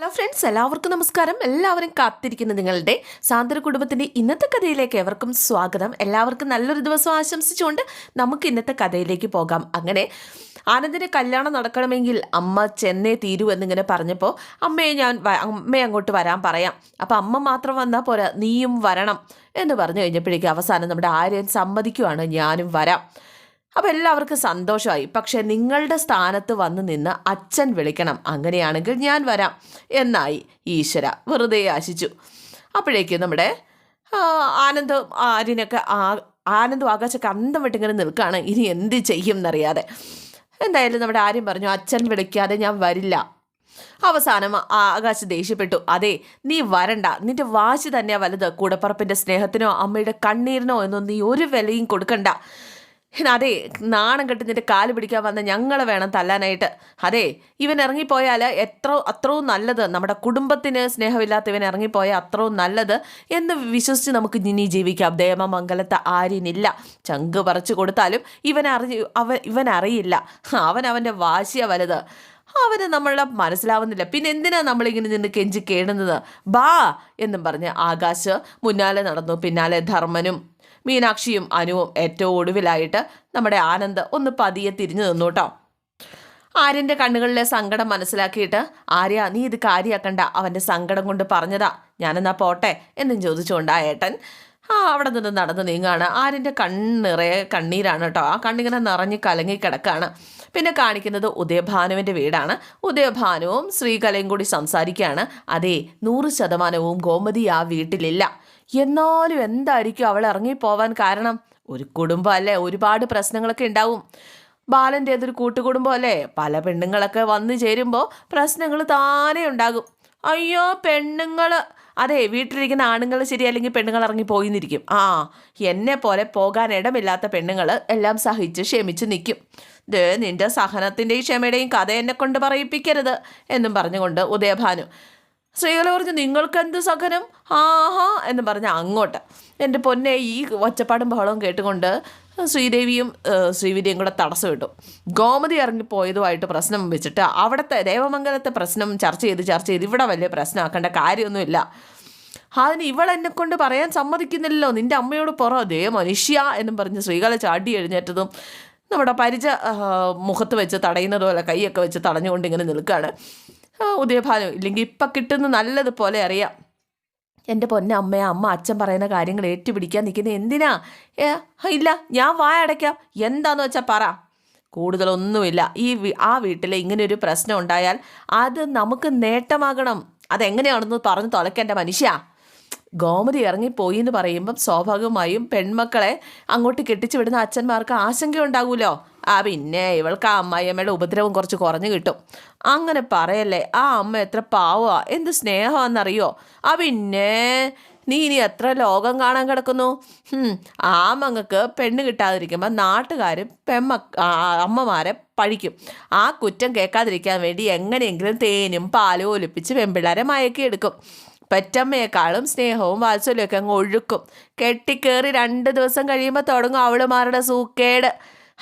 Hello friends എല്ലാവർക്കും നമസ്കാരം. എല്ലാവരും കാത്തിരിക്കുന്ന നിങ്ങളുടെ സാന്ദ്ര കുടുംബത്തിന്റെ ഇന്നത്തെ കഥയിലേക്ക് എവർക്കും സ്വാഗതം. എല്ലാവർക്കും നല്ലൊരു ദിവസം ആശംസിച്ചുകൊണ്ട് നമുക്ക് ഇന്നത്തെ കഥയിലേക്ക് പോകാം. അങ്ങനെ ആനന്ദിന് കല്യാണം നടക്കണമെങ്കിൽ അമ്മ ചെന്നേ തീരൂ എന്നിങ്ങനെ പറഞ്ഞപ്പോൾ അമ്മയെ ഞാൻ അമ്മയെ അങ്ങോട്ട് വരാൻ പറയാം. അപ്പോൾ അമ്മ മാത്രം വന്നാൽ പോരാ നീയും വരണം എന്ന് പറഞ്ഞു കഴിഞ്ഞപ്പോഴേക്കും അവസാനം നമ്മുടെ ആര്യൻ സമ്മതിക്കുവാണ് ഞാനും വരാം. അപ്പോൾ എല്ലാവർക്കും സന്തോഷമായി. പക്ഷേ നിങ്ങളുടെ സ്ഥാനത്ത് വന്ന് നിന്ന് അച്ഛൻ വിളിക്കണം. അങ്ങനെയാണെങ്കിൽ ഞാൻ വരാം എന്നായി ഈശ്വര വെറുതെ ആശിച്ചു. അപ്പോഴേക്കും നമ്മുടെ ആനന്ദ ആര്യനൊക്കെ ആ- ആനന്ദും ആകാശൊക്കെ അന്തം വിട്ടിങ്ങനെ നിൽക്കുകയാണ് ഇനി എന്ത് ചെയ്യും എന്നറിയാതെ. എന്തായാലും നമ്മുടെ ആര്യം പറഞ്ഞു അച്ഛൻ വിളിക്കാതെ ഞാൻ വരില്ല. അവസാനം ആകാശ് ദേഷ്യപ്പെട്ടു. അതെ നീ വരണ്ട. നിന്റെ വാശി തന്നെയാ വലുത്. കൂടപ്പറപ്പിന്റെ സ്നേഹത്തിനോ അമ്മയുടെ കണ്ണീരിനോ എന്നോ നീ ഒരു വിലയും കൊടുക്കണ്ട. അതെ നാണം കെട്ടിന്റെ കാൽ പിടിക്കാൻ വന്ന ഞങ്ങളെ വേണം തല്ലാനായിട്ട്. അതെ ഇവൻ ഇറങ്ങിപ്പോയാൽ എത്ര അത്രയും നല്ലത്. നമ്മുടെ കുടുംബത്തിന് സ്നേഹമില്ലാത്ത ഇവൻ ഇറങ്ങിപ്പോയാൽ അത്രയും നല്ലത് എന്ന് വിശ്വസിച്ച് നമുക്ക് ഇനി ജീവിക്കാം. ദേവമംഗലത്തെ ആര്യനില്ല. ചങ്ക് പറിച്ചു കൊടുത്താലും ഇവൻ അറിഞ്ഞ് അവൻ ഇവൻ അറിയില്ല. അവൻ അവന്റെ വാശിയ വലുത്. അവന് നമ്മളെ മനസ്സിലാവുന്നില്ല. പിന്നെ എന്തിനാ നമ്മളിങ്ങനെ നിന്ന് കെഞ്ചി കേണുന്നത് ബാ എന്നും പറഞ്ഞ് ആകാശ് മുന്നാലെ നടന്നു. പിന്നാലെ ധർമ്മനും മീനാക്ഷിയും അനുവും ഏറ്റവും ഒടുവിലായിട്ട് നമ്മുടെ ആനന്ദ് ഒന്ന് പതിയെ തിരിഞ്ഞു നിന്നു കേട്ടോ. ആര്യന്റെ കണ്ണുകളിലെ സങ്കടം മനസ്സിലാക്കിയിട്ട് ആര്യ നീ ഇത് കാര്യാക്കണ്ട. അവന്റെ സങ്കടം കൊണ്ട് പറഞ്ഞതാ. ഞാനെന്നാ പോട്ടെ എന്നും ചോദിച്ചുകൊണ്ട് ആ ഏട്ടൻ ആ അവിടെ നിന്ന് നടന്ന് നീങ്ങാണ്. ആര്യന്റെ കണ്ണിറയെ കണ്ണീരാണ് കേട്ടോ. ആ കണ്ണിങ്ങനെ നിറഞ്ഞ് കലങ്ങി കിടക്കാണ്. പിന്നെ കാണിക്കുന്നത് ഉദയഭാനുവിന്റെ വീടാണ്. ഉദയഭാനുവും ശ്രീകലയും കൂടി സംസാരിക്കുകയാണ്. അതെ നൂറ് ശതമാനവും ഗോമതി ആ വീട്ടിലില്ല. എന്നാലും എന്തായിരിക്കും അവൾ ഇറങ്ങിപ്പോവാൻ കാരണം? ഒരു കുടുംബം അല്ലേ ഒരുപാട് പ്രശ്നങ്ങളൊക്കെ ഉണ്ടാവും. ബാലന്റെ അതൊരു കൂട്ടുകുടുംബം അല്ലേ? പല പെണ്ണുങ്ങളൊക്കെ വന്നു ചേരുമ്പോൾ പ്രശ്നങ്ങൾ താനേ ഉണ്ടാകും. അയ്യോ പെണ്ണുങ്ങൾ അതെ വീട്ടിലിരിക്കുന്ന ആണുങ്ങൾ ശരി അല്ലെങ്കിൽ പെണ്ണുങ്ങൾ ഇറങ്ങി പോയിന്നിരിക്കും ആ എന്നെ പോലെ പോകാൻ ഇടമില്ലാത്ത പെണ്ണുങ്ങൾ എല്ലാം സഹിച്ച് ക്ഷമിച്ച് നിൽക്കും. ദേ നിന്റെ സഹനത്തിന്റെയും ക്ഷമയുടെയും കഥ എന്നെ കൊണ്ട് പറയിപ്പിക്കരുത് എന്നും പറഞ്ഞുകൊണ്ട് ഉദയഭാനു ശ്രീകല പറഞ്ഞു നിങ്ങൾക്കെന്ത് സഹനം? ആഹാ എന്ന് പറഞ്ഞ് അങ്ങോട്ട്. എന്റെ പൊന്നെ ഈ ഒച്ചപ്പാടും ബഹളവും കേട്ടുകൊണ്ട് ശ്രീദേവിയും ശ്രീവിധിയും കൂടെ തടസ്സം ഇട്ടു. ഗോമതി ഇറങ്ങിപ്പോയതുമായിട്ട് പ്രശ്നം വെച്ചിട്ട് അവിടുത്തെ ദേവമംഗലത്തെ പ്രശ്നം ചർച്ച ചെയ്ത് ചർച്ച ചെയ്ത് ഇവിടെ വലിയ പ്രശ്നമാക്കേണ്ട കാര്യമൊന്നുമില്ല. അതിന് ഇവളെന്നെ കൊണ്ട് പറയാൻ സമ്മതിക്കുന്നില്ലല്ലോ. നിന്റെ അമ്മയോട് പറ. ദേ മനുഷ്യ എന്നും പറഞ്ഞ് ശ്രീകല ചാടി എഴുന്നേറ്റതും നമ്മുടെ പരിച മുഖത്ത് വെച്ച് തടയുന്നത് പോലെ കൈയൊക്കെ വെച്ച് തടഞ്ഞുകൊണ്ട് ഇങ്ങനെ നിൽക്കുകയാണ്. ഉദയഭാനു ഇല്ലെങ്കിൽ ഇപ്പം കിട്ടുന്ന നല്ലതുപോലെ അറിയാം. എന്റെ പൊന്നെ അമ്മയെ അമ്മ അച്ഛൻ പറയുന്ന കാര്യങ്ങൾ ഏറ്റുപിടിക്കാൻ നിൽക്കുന്നത് എന്തിനാ? ഇല്ല ഞാൻ വായ അടയ്ക്കാം. എന്താന്ന് വെച്ചാൽ പറ. കൂടുതലൊന്നുമില്ല. ഈ ആ വീട്ടിൽ ഇങ്ങനെ ഒരു പ്രശ്നം ഉണ്ടായാൽ അത് നമുക്ക് നേട്ടമാകണം. അതെങ്ങനെയാണെന്ന് പറഞ്ഞു തുലക്കേണ്ട മനുഷ്യ. ഗോമതി ഇറങ്ങിപ്പോയി എന്ന് പറയുമ്പം സ്വാഭാവികമായും പെൺമക്കളെ അങ്ങോട്ട് കെട്ടിച്ചു വിടുന്ന അച്ഛന്മാർക്ക് ആശങ്ക ഉണ്ടാകുമല്ലോ ആ പിന്നെ ഇവൾക്ക് ആ അമ്മായിയമ്മയുടെ ഉപദ്രവം കുറച്ച് കുറഞ്ഞു കിട്ടും. അങ്ങനെ പറയല്ലേ ആ അമ്മ എത്ര പാവാ എന്ത് സ്നേഹമാണെന്നറിയോ? ആ പിന്നെ നീ ഇനി എത്ര ലോകം കാണാൻ കിടക്കുന്നു? ഹും, ആ മങ്ങക്ക് പെണ്ണ് കിട്ടാതിരിക്കുമ്പോൾ നാട്ടുകാർ പെമ്മ അമ്മമാരെ പഴിക്കും. ആ കുറ്റം കേൾക്കാതിരിക്കാൻ വേണ്ടി എങ്ങനെയെങ്കിലും തേനും പാലും ഒലിപ്പിച്ച് പെൺപിള്ളേരെ മയക്കിയെടുക്കും പെറ്റമ്മയെക്കാളും സ്നേഹവും വാത്സല്യമൊക്കെ അങ്ങ് ഒഴുക്കും. കെട്ടിക്കേറി രണ്ട് ദിവസം കഴിയുമ്പോൾ തുടങ്ങും അവളുമാരുടെ സൂക്കേട്.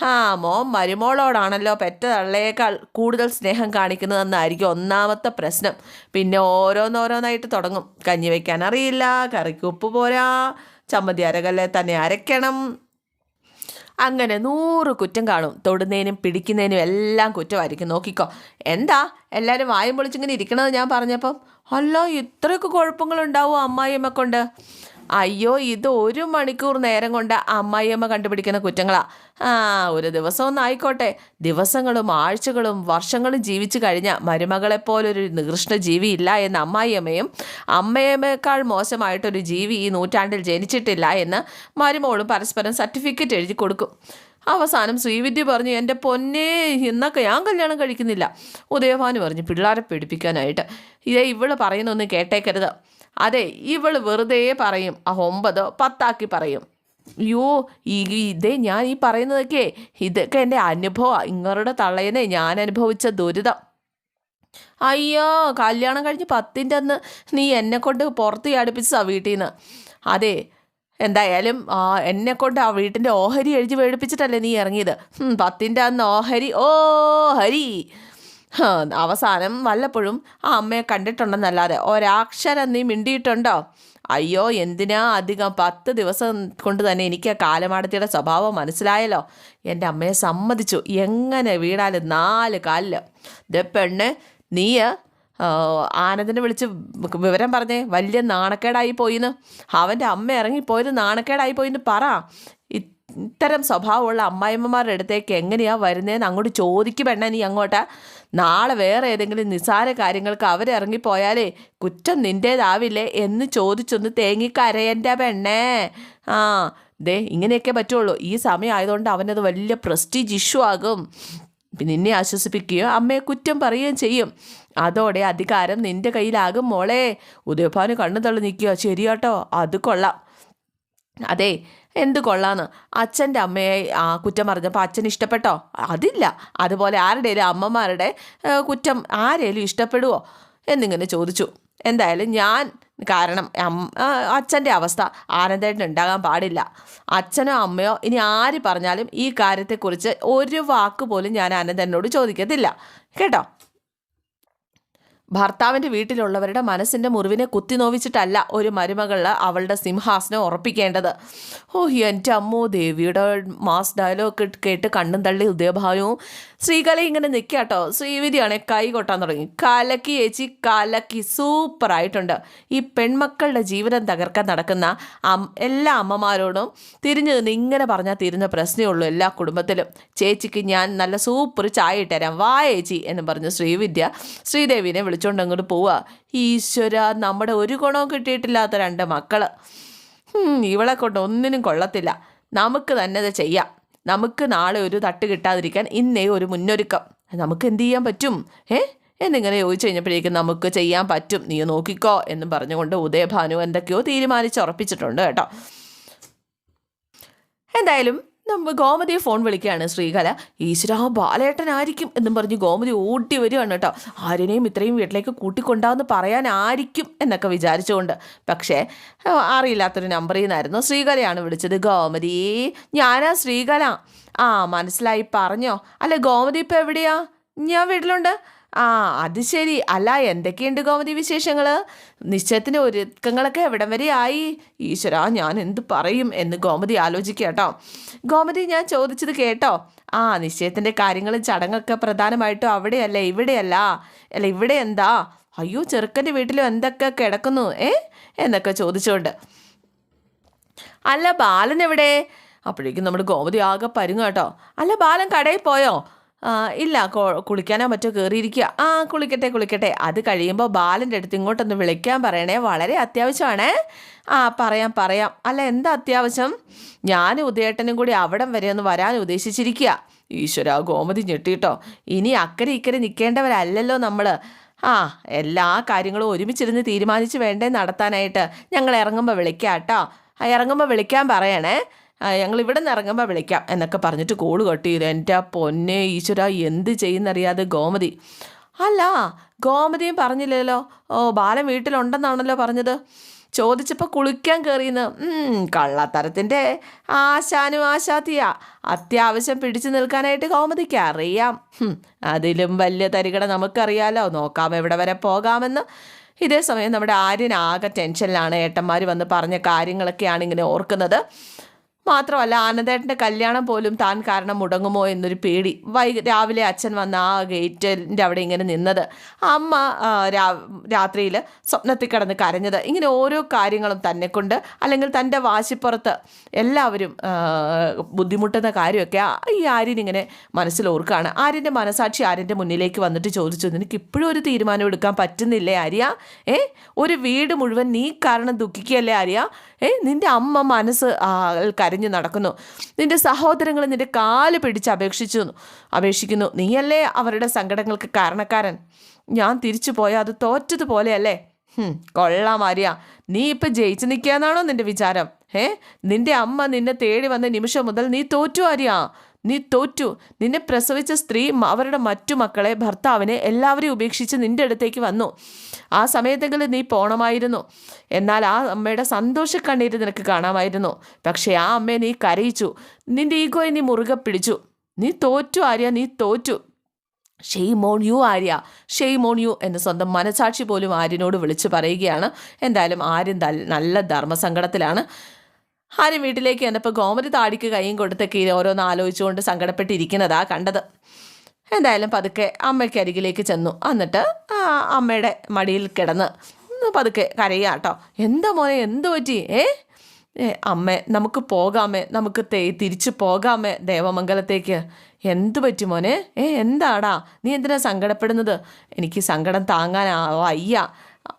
ആ മോൻ മരുമോളോടാണല്ലോ പെറ്റ തള്ളയേക്കാൾ കൂടുതൽ സ്നേഹം കാണിക്കുന്നതെന്നായിരിക്കും ഒന്നാമത്തെ പ്രശ്നം. പിന്നെ ഓരോന്നോരോന്നായിട്ട് തുടങ്ങും. കഞ്ഞി വയ്ക്കാൻ അറിയില്ല കറിക്ക് ഉപ്പ് പോരാ ചമ്മന്തി അരകല്ലെ തന്നെ അരയ്ക്കണം. അങ്ങനെ നൂറ് കുറ്റം കാണും. തൊടുന്നതിനും പിടിക്കുന്നതിനും എല്ലാം കുറ്റമായിരിക്കും. നോക്കിക്കോ. എന്താ? എല്ലാവരും വായും പൊളിച്ചിങ്ങനെ ഇരിക്കണത് ഞാൻ പറഞ്ഞപ്പം? അല്ല ഇത്രയൊക്കെ കുഴപ്പങ്ങളുണ്ടാവും അമ്മായിയമ്മ കൊണ്ട്? അയ്യോ ഇത് ഒരു മണിക്കൂർ നേരം കൊണ്ട് അമ്മായിയമ്മ കണ്ടുപിടിക്കുന്ന കുറ്റങ്ങളാ. ആ ഒരു ദിവസം ഒന്നും ആയിക്കോട്ടെ ദിവസങ്ങളും ആഴ്ചകളും വർഷങ്ങളും ജീവിച്ചു കഴിഞ്ഞ മരുമകളെപ്പോലൊരു നികൃഷ്ണ ജീവി ഇല്ല എന്ന് അമ്മായിയമ്മയും അമ്മയമ്മയേക്കാൾ മോശമായിട്ടൊരു ജീവി ഈ നൂറ്റാണ്ടിൽ ജനിച്ചിട്ടില്ല എന്ന് മരുമോളും പരസ്പരം സർട്ടിഫിക്കറ്റ് എഴുതി കൊടുക്കും. അവസാനം ശ്രീവിദ്യ പറഞ്ഞു എന്റെ പൊന്നെ ഇന്നൊക്കെ ഞാൻ കല്യാണം കഴിക്കുന്നില്ല. ഉദയഭാനു പറഞ്ഞു പിള്ളേരെ പേടിപ്പിക്കാനായിട്ട്. ഇതേ ഇവൾ പറയുന്നൊന്നും കേട്ടേക്കരുത്. അതെ ഇവൾ വെറുതെ പറയും ആ ഒമ്പതോ പത്താക്കി പറയും. അയ്യോ ഈ ഇതേ ഞാൻ ഈ പറയുന്നതൊക്കെ ഇതൊക്കെ എന്റെ അനുഭവം ഇങ്ങളുടെ തള്ളയനെ ഞാൻ അനുഭവിച്ച ദുരിതം. അയ്യോ കല്യാണം കഴിഞ്ഞ് പത്തിന്റെ അന്ന് നീ എന്നെ കൊണ്ട് പുറത്ത് ആ വീട്ടിൽ നിന്ന് അതെ എന്തായാലും എന്നെ കൊണ്ട് ആ വീട്ടിന്റെ ഓഹരി എഴുതി വേടിപ്പിച്ചിട്ടല്ലേ നീ ഇറങ്ങിയത്. പത്തിന്റെ അന്ന് ഓഹരി ഓ ഹരി അവസാനം വല്ലപ്പോഴും ആ അമ്മയെ കണ്ടിട്ടുണ്ടെന്നല്ലാതെ ഒരാക്ഷരം നീ മിണ്ടിയിട്ടുണ്ടോ? അയ്യോ എന്തിനാ അധികം പത്ത് ദിവസം കൊണ്ട് തന്നെ എനിക്ക് ആ കാലമാടത്തിയുടെ സ്വഭാവം മനസ്സിലായല്ലോ. എന്റെ അമ്മയെ സമ്മതിച്ചു. എങ്ങനെ വീണാലും നാല് കാലിൽ. ദേ പെണ്ണ് നീ ആനന്ദിനെ വിളിച്ച് വിവരം പറഞ്ഞേ. വലിയ നാണക്കേടായി പോയിന്ന്. അവന്റെ അമ്മ ഇറങ്ങിപ്പോയത് നാണക്കേടായി പോയിന്ന് പറ. ഇത്തരം സ്വഭാവമുള്ള അമ്മായിമ്മമാരുടെ അടുത്തേക്ക് എങ്ങനെയാണ് വരുന്നതെന്ന് അങ്ങോട്ട് ചോദിക്കും പെണ്ണ നീ അങ്ങോട്ട്. നാളെ വേറെ ഏതെങ്കിലും നിസാര കാര്യങ്ങൾക്ക് അവരിറങ്ങിപ്പോയാലേ കുറ്റം നിന്റേതാവില്ലേ എന്ന് ചോദിച്ചൊന്ന് തേങ്ങിക്കരയന്റെ പെണ്ണേ. ആ ദേ ഇങ്ങനെയൊക്കെ പറ്റുള്ളൂ. ഈ സമയം ആയതുകൊണ്ട് അവനത് വലിയ പ്രസ്റ്റീജ് ഇഷ്യൂ ആകും. പിന്നെ നിന്നെ ആശ്വസിപ്പിക്കുകയോ അമ്മയെ കുറ്റം പറയുകയും ചെയ്യും. അതോടെ അധികാരം നിന്റെ കയ്യിലാകും മോളെ. ഉദയഭാനു കണ്ണു തള്ളി നിൽക്കുക. ശരിയാട്ടോ? അത് കൊള്ളാം. അതെ എന്ത് കൊള്ളാന്ന്. അച്ഛന്റെ അമ്മയെ ആ കുറ്റം പറഞ്ഞപ്പോൾ അച്ഛൻ ഇഷ്ടപ്പെട്ടോ? അതില്ല. അതുപോലെ ആരുടെയും അമ്മമാരുടെ കുറ്റം ആരേലും ഇഷ്ടപ്പെടുവോ? എന്നിങ്ങനെ ചോദിച്ചു. എന്തായാലും ഞാൻ കാരണം അച്ഛന്റെ അവസ്ഥ ആനന്ദേട്ടൻ ഉണ്ടാകാൻ പാടില്ല. അച്ഛനോ അമ്മയോ ഇനി ആര് പറഞ്ഞാലും ഈ കാര്യത്തെക്കുറിച്ച് ഒരു വാക്ക് പോലും ഞാൻ ആനന്ദനോട് ചോദിക്കത്തില്ല. കേട്ടോ? ഭർത്താവിന്റെ വീട്ടിലുള്ളവരുടെ മനസ്സിന്റെ മുറിവിനെ കുത്തി നോവിച്ചിട്ടല്ല ഒരു മരുമകളിൽ അവളുടെ സിംഹാസനം ഉറപ്പിക്കേണ്ടത്. ഓ എന്റെ അമ്മോ ദേവിയുടെ മാസ് ഡയലോഗ് കേട്ട് കണ്ണും തള്ളി ഉദയഭാനവും ശ്രീകല ഇങ്ങനെ നിൽക്കാട്ടോ ശ്രീവിധിയാണെ കൈ കൊട്ടാൻ തുടങ്ങി. കലക്കി ചേച്ചി കലക്കി സൂപ്പറായിട്ടുണ്ട് ഈ പെൺമക്കളുടെ ജീവിതം തകർക്കാൻ നടക്കുന്ന എല്ലാ അമ്മമാരോടും തിരിഞ്ഞു നിന്ന് ഇങ്ങനെ പറഞ്ഞാൽ തീരുന്ന പ്രശ്നമേ ഉള്ളൂ എല്ലാ കുടുംബത്തിലും. ചേച്ചിക്ക് ഞാൻ നല്ല സൂപ്പർ ചായ ഇട്ടുതരാം വാ ചേച്ചി എന്ന് പറഞ്ഞു ശ്രീവിദ്യ ശ്രീദേവിനെ വിളിച്ചുകൊണ്ട് അങ്ങോട്ട് പോവുക ഈശ്വര നമ്മുടെ ഒരു ഗുണവും കിട്ടിയിട്ടില്ലാത്ത രണ്ട് മക്കൾ ഇവളെ കൊണ്ട് ഒന്നിനും കൊള്ളത്തില്ല. നമുക്ക് തന്നെ ഇത് ചെയ്യാം. നമുക്ക് നാളെ ഒരു തട്ട് കിട്ടാതിരിക്കാൻ ഇന്നേ ഒരു മുന്നൊരുക്കം. നമുക്ക് എന്ത് ചെയ്യാൻ പറ്റും? ഏ? എന്നിങ്ങനെ ചോദിച്ചു കഴിഞ്ഞപ്പോഴേക്കും നമുക്ക് ചെയ്യാൻ പറ്റും. നീ നോക്കിക്കോ എന്നും പറഞ്ഞുകൊണ്ട് ഉദയഭാനു എന്തൊക്കെയോ തീരുമാനിച്ച് ഉറപ്പിച്ചിട്ടുണ്ട് കേട്ടോ. എന്തായാലും നമ്മ ഗോമതിയെ ഫോൺ വിളിക്കുകയാണ്. ശ്രീകല ഈശ്വര ബാലേട്ടനായിരിക്കും എന്നും പറഞ്ഞ് ഗോമതി ഓടി വരികയാണ് കേട്ടോ. ആരെയും ഇത്രയും വീട്ടിലേക്ക് കൂട്ടിക്കൊണ്ടാവെന്ന് പറയാനായിരിക്കും എന്നൊക്കെ വിചാരിച്ചുകൊണ്ട്. പക്ഷേ അറിയില്ലാത്തൊരു നമ്പറിൽ നിന്നായിരുന്നു ശ്രീകലയാണ് വിളിച്ചത്. ഗോമതി ഞാനാ ശ്രീകല. ആ മനസ്സിലായി പറഞ്ഞോ. അല്ല ഗോമതി ഇപ്പം എവിടെയാ? ഞാൻ വീട്ടിലുണ്ട്. ആ അത് ശരി. അല്ല എന്തൊക്കെയുണ്ട് ഗോമതി വിശേഷങ്ങൾ നിശ്ചയത്തിന് ഒരുക്കങ്ങളൊക്കെ എവിടം വരെ ആയി? ഈശ്വര ഞാൻ എന്ത് പറയും എന്ന് ഗോമതി ആലോചിക്കുക കേട്ടോ ഗോമതി ഞാൻ ചോദിച്ചത് കേട്ടോ. ആ നിശ്ചയത്തിന്റെ കാര്യങ്ങളും ചടങ്ങൊക്കെ പ്രധാനമായിട്ടും അവിടെയല്ല? ഇവിടെയല്ല. അല്ല ഇവിടെ എന്താ? അയ്യോ ചെറുക്കന്റെ വീട്ടിലും എന്തൊക്കെ കിടക്കുന്നു ഏ? എന്നൊക്കെ ചോദിച്ചുകൊണ്ട് അല്ല ബാലൻ എവിടെ? അപ്പോഴേക്കും നമ്മുടെ ഗോമതി ആകെ പരുങ്ങ കേട്ടോ അല്ല ബാലൻ കടയിൽ പോയോ? ഇല്ല കുളിക്കാനോ മറ്റോ കയറിയിരിക്കുക ആ കുളിക്കട്ടെ കുളിക്കട്ടെ. അത് കഴിയുമ്പോൾ ബാലന്റെ അടുത്ത് ഇങ്ങോട്ടൊന്ന് വിളിക്കാൻ പറയണേ. വളരെ അത്യാവശ്യമാണേ. ആ പറയാം പറയാം. അല്ല എന്താ അത്യാവശ്യം? ഞാനും ഉദയേട്ടനും കൂടി അവിടം വരെ ഒന്ന് വരാൻ ഉദ്ദേശിച്ചിരിക്കുക. ഈശ്വര ഗോമതി ഞെട്ടിട്ടോ. ഇനി അക്കരെ ഇക്കരെ നിൽക്കേണ്ടവരല്ലല്ലോ നമ്മൾ ആ എല്ലാ കാര്യങ്ങളും ഒരുമിച്ചിരുന്ന് തീരുമാനിച്ച് വേണ്ടേ നടത്താനായിട്ട്. ഞങ്ങൾ ഇറങ്ങുമ്പോൾ വിളിക്കാം കേട്ടോ ഇറങ്ങുമ്പോൾ വിളിക്കാൻ പറയണേ. ഞങ്ങൾ ഇവിടെ നിന്ന് ഇറങ്ങുമ്പോൾ വിളിക്കാം എന്നൊക്കെ പറഞ്ഞിട്ട് കോൾ കട്ട് എന്റെ പൊന്നെ ഈശ്വര എന്ത് ചെയ്യുന്നറിയാതെ ഗോമതി. അല്ല ഗോമതിയും പറഞ്ഞില്ലല്ലോ. ഓ ബാലൻ വീട്ടിലുണ്ടെന്നാണല്ലോ പറഞ്ഞത്. ചോദിച്ചപ്പോൾ കുളിക്കാൻ കയറിയെന്ന് കള്ളത്തരത്തിന്റെ ആശാനും ആശാത്തിയാ. അത്യാവശ്യം പിടിച്ചു നിൽക്കാനായിട്ട് ഗോമതിക്ക് അറിയാം. അതിലും വലിയ തരികട നമുക്കറിയാലോ. നോക്കാം എവിടെ വരെ പോകാമെന്ന്. ഇതേ സമയം നമ്മുടെ ആര്യൻ ആകെ ടെൻഷനിലാണ് ഏട്ടന്മാർ വന്ന് പറഞ്ഞ കാര്യങ്ങളൊക്കെയാണ് ഇങ്ങനെ ഓർക്കുന്നത്. മാത്രമല്ല ആനന്ദേട്ടന്റെ കല്യാണം പോലും താൻ കാരണം മുടങ്ങുമോ എന്നൊരു പേടി വൈ രാവിലെ അച്ഛൻ വന്ന ആ ഗേറ്റിന്റെ അവിടെ ഇങ്ങനെ നിന്നത്. അമ്മ രാത്രിയിൽ സ്വപ്നത്തിൽ കിടന്ന് കരഞ്ഞത്. ഇങ്ങനെ ഓരോ കാര്യങ്ങളും തന്നെക്കൊണ്ട് അല്ലെങ്കിൽ തന്റെ വാശിപ്പുറത്ത് എല്ലാവരും ബുദ്ധിമുട്ടുന്ന കാര്യമൊക്കെ ഈ ആര്യൻ ഇങ്ങനെ മനസ്സിൽ ഓർക്കുകയാണ്. ആര്യന്റെ മനസാക്ഷി ആര്യന്റെ മുന്നിലേക്ക് വന്നിട്ട് ചോദിച്ചു നിനക്ക് ഇപ്പോഴും ഒരു തീരുമാനം എടുക്കാൻ പറ്റുന്നില്ലേ ആര്യ? ഏ? ഒരു വീട് മുഴുവൻ നീ കാരണം ദുഃഖിക്കുകയല്ലേ ആര്യ? ഏ? നിന്റെ അമ്മ മനസ്സ് ആ, കരഞ്ഞു നടക്കുന്നു. നിന്റെ സഹോദരങ്ങൾ നിന്റെ കാൽ പിടിച്ച് അപേക്ഷിച്ചു. അപേക്ഷിക്കുന്നു നീയല്ലേ അവരുടെ സങ്കടങ്ങൾക്ക് കാരണക്കാരൻ? ഞാൻ തിരിച്ചു പോയാൽ അത് തോറ്റതുപോലെയല്ലേ? കൊള്ളാം ആര്യ. നീ ഇപ്പം ജയിച്ചു നിൽക്കാന്നാണോ നിന്റെ വിചാരം? ഏ നിന്റെ അമ്മ നിന്നെ തേടി വന്ന നിമിഷം മുതൽ നീ തോറ്റു ആര്യ. നീ തോറ്റു. നിന്നെ പ്രസവിച്ച സ്ത്രീ അവരുടെ മറ്റു മക്കളെ ഭർത്താവിനെ എല്ലാവരെയും ഉപേക്ഷിച്ച് നിന്റെ അടുത്തേക്ക് വന്നു. ആ സമയത്തെങ്കിലും നീ പോണമായിരുന്നു. എന്നാൽ ആ അമ്മയുടെ സന്തോഷ കണ്ണീര് നിനക്ക് കാണാമായിരുന്നു. പക്ഷേ ആ അമ്മയെ നീ കരയിച്ചു. നിന്റെ ഈഗോയെ നീ മുറുകെ പിടിച്ചു. നീ തോറ്റു ആര്യ നീ തോറ്റു. Shame on you Arya. Shame on you എന്ന് സ്വന്തം മനസാക്ഷി പോലും ആര്യനോട് വിളിച്ചു പറയുകയാണ്. എന്തായാലും ആര്യൻ നല്ല ധർമ്മസങ്കടത്തിലാണ്. ആര്യൻ വീട്ടിലേക്ക് വന്നപ്പോൾ ഗോമതി താടിക്ക് കൈയും കൊടുത്തൊക്കെ ഓരോന്ന് ആലോചിച്ചുകൊണ്ട് സങ്കടപ്പെട്ടിരിക്കുന്നതാ കണ്ടത്. എന്തായാലും പതുക്കെ അമ്മയ്ക്ക് അരികിലേക്ക് ചെന്നു. എന്നിട്ട് അമ്മയുടെ മടിയിൽ കിടന്ന് പതുക്കെ പതുക്കെ കരയാട്ടോ എന്താ മോനെ എന്ത് പറ്റി? ഏ? അമ്മേ നമുക്ക് പോകാമേ. നമുക്ക് തേ തിരിച്ചു പോകാമേ ദേവമംഗലത്തേക്ക്. എന്ത് പറ്റി മോനെ? ഏ എന്താടാ? നീ എന്തിനാ സങ്കടപ്പെടുന്നത്? എനിക്ക് സങ്കടം താങ്ങാനാവോ വയ്യ.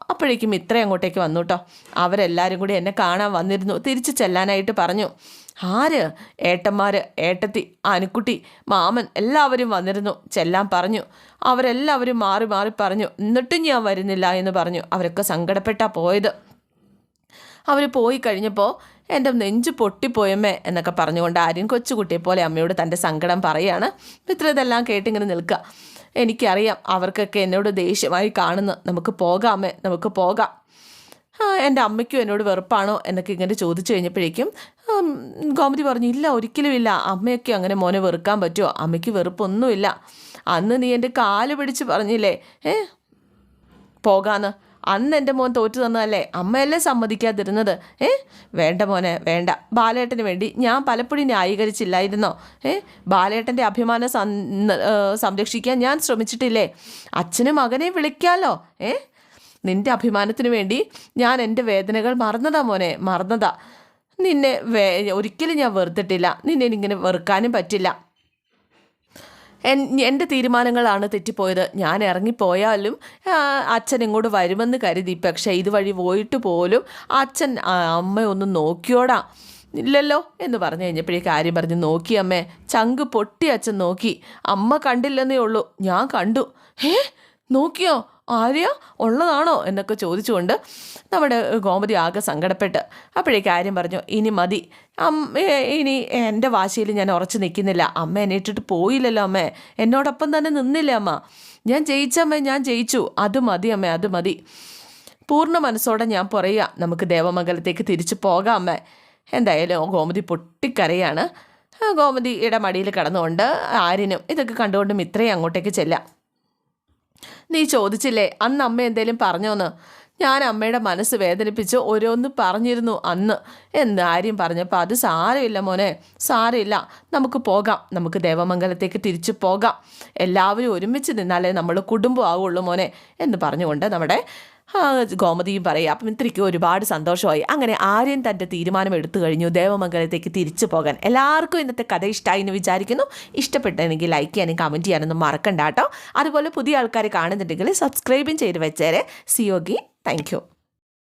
അപ്പോഴേക്കും ഇത്ര അങ്ങോട്ടേക്ക് വന്നു കേട്ടോ അവരെല്ലാവരും കൂടി എന്നെ കാണാൻ വന്നിരുന്നു. തിരിച്ചു ചെല്ലാനായിട്ട് പറഞ്ഞു. ആര്? ഏട്ടന്മാർ ഏട്ടത്തി. അനുക്കുട്ടി മാമൻ. എല്ലാവരും വന്നിരുന്നു. ചെല്ലാൻ പറഞ്ഞു. അവരെല്ലാവരും മാറി മാറി പറഞ്ഞു. എന്നിട്ടും ഞാൻ വരുന്നില്ല എന്ന് പറഞ്ഞു. അവരൊക്കെ സങ്കടപ്പെട്ടാ പോയത്. അവർ പോയി കഴിഞ്ഞപ്പോൾ എന്റെ നെഞ്ച് പൊട്ടിപ്പോയമ്മേ എന്നൊക്കെ പറഞ്ഞുകൊണ്ട് ആര്യൻ കൊച്ചുകുട്ടിയെ പോലെ അമ്മയോട് തന്റെ സങ്കടം പറയുകയാണ് ഇത്ര ഇതെല്ലാം കേട്ടിങ്ങനെ നിൽക്കുക എനിക്കറിയാം അവർക്കൊക്കെ എന്നോട് ദേഷ്യമായി കാണുന്നു നമുക്ക് പോകാമേ നമുക്ക് പോകാം. എന്റെ അമ്മയ്ക്കും എന്നോട് വെറുപ്പാണോ എന്നൊക്കെ ഇങ്ങനെ ചോദിച്ചു കഴിഞ്ഞപ്പോഴേക്കും ഗോമതി പറഞ്ഞു ഇല്ല ഒരിക്കലും ഇല്ല. അമ്മയൊക്കെ അങ്ങനെ മോനെ വെറുക്കാൻ പറ്റുമോ? അമ്മയ്ക്ക് വെറുപ്പൊന്നുമില്ല. അന്ന് നീ എന്റെ കാൽ പിടിച്ച് പറഞ്ഞില്ലേ ഏ? പോകാന്ന്. അന്ന് എന്റെ മോൻ തോറ്റു തന്നതല്ലേ? അമ്മയല്ലേ സമ്മതിക്കാതിരുന്നത്. ഏ? വേണ്ട മോനെ വേണ്ട. ബാലേട്ടന് വേണ്ടി ഞാൻ പലപ്പോഴും ന്യായീകരിച്ചില്ലായിരുന്നോ? ഏ? ബാലേട്ടന്റെ അഭിമാനം സംരക്ഷിക്കാൻ ഞാൻ ശ്രമിച്ചിട്ടില്ലേ? അച്ഛനും മകനെ വിളിക്കാമല്ലോ ഏ? നിന്റെ അഭിമാനത്തിന് വേണ്ടി ഞാൻ എന്റെ വേദനകൾ മറന്നതാ മോനെ മറന്നതാ. നിന്നെ വേ ഒരിക്കലും ഞാൻ വെറുത്തിട്ടില്ല. നിന്നെ ഇങ്ങനെ വെറുക്കാനും പറ്റില്ല. എന്റെ തീരുമാനങ്ങളാണ് തെറ്റിപ്പോയത്. ഞാൻ ഇറങ്ങിപ്പോയാലും അച്ഛൻ ഇങ്ങോട്ട് വരുമെന്ന് കരുതി. പക്ഷേ ഇതുവഴി പോയിട്ട് പോലും അച്ഛൻ അമ്മ അമ്മയൊന്ന് നോക്കിയോടാ. ഇല്ലല്ലോ എന്ന് പറഞ്ഞു കഴിഞ്ഞപ്പോഴേ കാര്യം പറഞ്ഞ് നോക്കി അമ്മേ ചങ്ക് പൊട്ടി അച്ഛൻ നോക്കി. അമ്മ കണ്ടില്ലെന്നേ ഉള്ളൂ. ഞാൻ കണ്ടു. ഏ നോക്കിയോ? ആര്യ ഉള്ളതാണോ എന്നൊക്കെ ചോദിച്ചുകൊണ്ട് നമ്മുടെ ഗോമതി ആകെ സങ്കടപ്പെട്ട്. അപ്പോഴേ കാര്യം പറഞ്ഞു ഇനി മതി. അമ്മ ഇനി എന്റെ വാശിയിൽ ഞാൻ ഉറച്ചു നിൽക്കുന്നില്ല. അമ്മ എന്നെ ഇട്ടിട്ട് പോയില്ലല്ലോ അമ്മേ. എന്നോടൊപ്പം തന്നെ നിന്നില്ല അമ്മ. ഞാൻ ജയിച്ചമ്മേ ഞാൻ ജയിച്ചു. അത് മതി അമ്മേ അത് മതി. പൂർണ മനസ്സോടെ ഞാൻ പറയുക നമുക്ക് ദേവമംഗലത്തേക്ക് തിരിച്ചു പോകാം അമ്മ. എന്തായാലും ഗോമതി പൊട്ടിക്കരയാണ്. ഗോമതിയുടെ മടിയിൽ കടന്നുകൊണ്ട് ആരിനും ഇതൊക്കെ കണ്ടുകൊണ്ട് ഇത്രയും അങ്ങോട്ടേക്ക് ചെല്ലാം. നീ ചോദിച്ചില്ലേ അന്ന് അമ്മ എന്തേലും പറഞ്ഞോന്ന്? ഞാൻ അമ്മയുടെ മനസ്സ് വേദനിപ്പിച്ച് ഓരോന്ന് പറഞ്ഞിരുന്നു അന്ന്. എന്ന് പറഞ്ഞപ്പോൾ അത് സാരമില്ല മോനെ സാരമില്ല. നമുക്ക് പോകാം. നമുക്ക് ദേവമംഗലത്തേക്ക് തിരിച്ചു പോകാം. എല്ലാവരും ഒരുമിച്ച് നിന്നാലേ നമ്മൾ കുടുംബം ആവുള്ളൂ മോനെ എന്ന് പറഞ്ഞുകൊണ്ട് നമ്മുടെ ഗോമതിയും പറയും. അപ്പം ഇത്രയ്ക്ക് ഒരുപാട് സന്തോഷമായി. അങ്ങനെ ആര്യൻ തന്റെ തീരുമാനം എടുത്തു കഴിഞ്ഞു. ദേവമംഗലത്തേക്ക് തിരിച്ചു പോകാൻ. എല്ലാവർക്കും ഇന്നത്തെ കഥ ഇഷ്ടമായി എന്ന് വിചാരിക്കുന്നു. ഇഷ്ടപ്പെട്ടെങ്കിൽ ലൈക്ക് ചെയ്യാനും കമന്റ് ചെയ്യാനൊന്നും മറക്കണ്ട കേട്ടോ. അതുപോലെ പുതിയ ആൾക്കാർ കാണുന്നുണ്ടെങ്കിൽ സബ്സ്ക്രൈബും ചെയ്ത് വെച്ചേരെ. സിയോഗി താങ്ക്